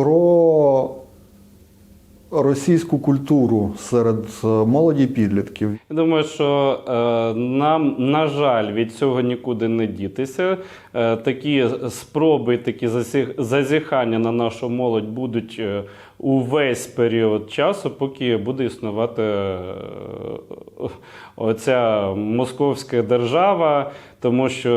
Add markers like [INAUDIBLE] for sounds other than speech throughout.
Про російську культуру серед е, молоді підлітків. Я думаю, що е, нам, на жаль, від цього нікуди не дітися. Е, такі спроби, такі зазіхання на нашу молодь будуть е, увесь період часу, поки буде існувати е, оця московська держава, тому що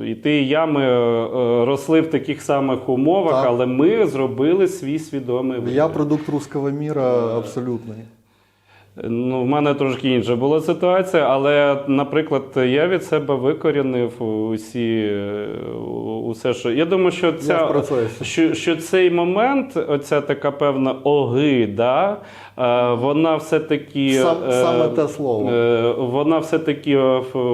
е, і ти, і я ми е, росли в таких самих умовах, Так. але ми зробили свій свідомий вибір. Я продукт руского міра абсолютний. Ну, в мене трошки інша була ситуація, але, наприклад, я від себе викорінив усі е, усе, що я думаю, що ця що, що цей момент, оця така певна огида, е, вона все-таки Сам- е, саме те слово. вона все-таки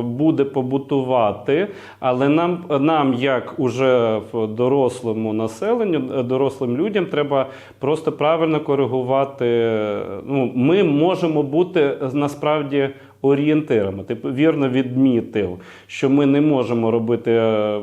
буде побутувати, але нам, нам як уже дорослому населенню, дорослим людям, треба просто правильно коригувати. Ну, ми можемо бути е, насправді. Орієнтирами, ти вірно відмітив, що ми не можемо робити е,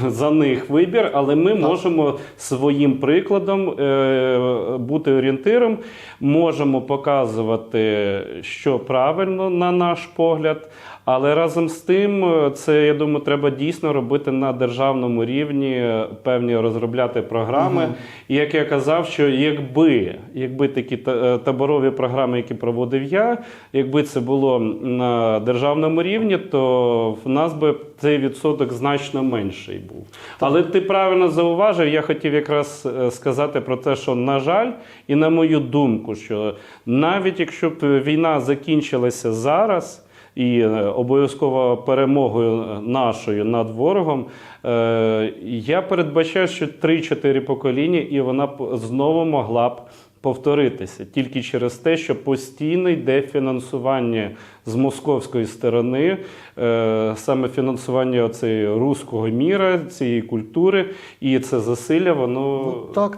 [LAUGHS] за них вибір, але ми можемо своїм прикладом е, бути орієнтиром, можемо показувати, що правильно на наш погляд. Але разом з тим, е, це я думаю, треба дійсно робити на державному рівні, е, певні розробляти програми. І як я казав, що якби, якби такі та- таборові програми, які проводив я, якби це було на державному рівні, то в нас би цей відсоток значно менший був. Але ти правильно зауважив, я хотів якраз е, сказати про те, що на жаль, і на мою думку, що навіть якщо б війна закінчилася зараз. І е, обов'язково перемогою нашою над ворогом. Е, я передбачаю, що 3-4 покоління, і вона знову могла б повторитися тільки через те, що постійно йде фінансування з московської сторони, е, саме фінансування цієї руського міра, цієї культури, і це засилля, воно Ну, так,